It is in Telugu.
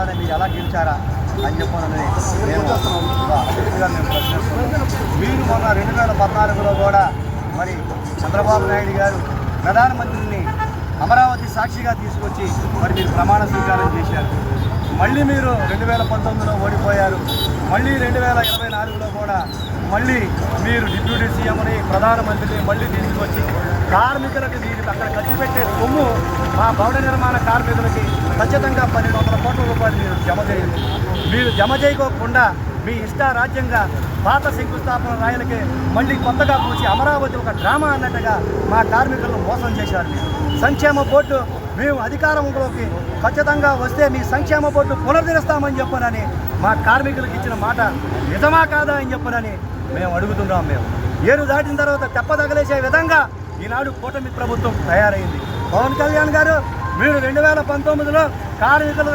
అట్లానే మీరు ఎలా గెలిచారా అని చెప్పానని మేము అతిథిగా మేము ప్రశ్నిస్తున్నాం. మీరు మొన్న రెండు వేల పద్నాలుగులో కూడా మరి చంద్రబాబు నాయుడు గారు ప్రధానమంత్రిని అమరావతి సాక్షిగా తీసుకొచ్చి మరి మీరు ప్రమాణ స్వీకారం చేశారు. మళ్ళీ మీరు రెండు వేల పంతొమ్మిదిలో ఓడిపోయారు. మళ్ళీ రెండు వేల ఇరవై నాలుగులో కూడా మళ్ళీ మీరు డిప్యూటీ సీఎంని ప్రధానమంత్రిని మళ్ళీ తీసుకొచ్చి కార్మికులకు దీనికి అక్కడ ఖర్చు పెట్టే సొమ్ము మా భవన నిర్మాణ కార్మికులకి ఖచ్చితంగా పన్నెండు వందల కోట్ల రూపాయలు మీరు జమ చేయండి. మీరు జమ చేయకోకుండా మీ ఇష్ట రాజ్యంగా పాత శంకుస్థాపన రాయలకి మళ్ళీ కొత్తగా పూసి అమరావతి ఒక డ్రామా అన్నట్టుగా మా కార్మికులను మోసం చేశారు. సంక్షేమ బోర్డు మేము అధికారంలోకి ఖచ్చితంగా వస్తే మీ సంక్షేమ బోర్డు పునర్దిరిస్తామని చెప్పనని మా కార్మికులకు ఇచ్చిన మాట నిజమా కాదా అని చెప్పనని మేము అడుగుతున్నాం మేము. ఏరు దాటిన తర్వాత తెప్ప తగలేసే విధంగా ఈనాడు కూటమి ప్రభుత్వం తయారైంది. పవన్ కళ్యాణ్ గారు మీరు రెండు వేల పంతొమ్మిదిలో కార్మికుల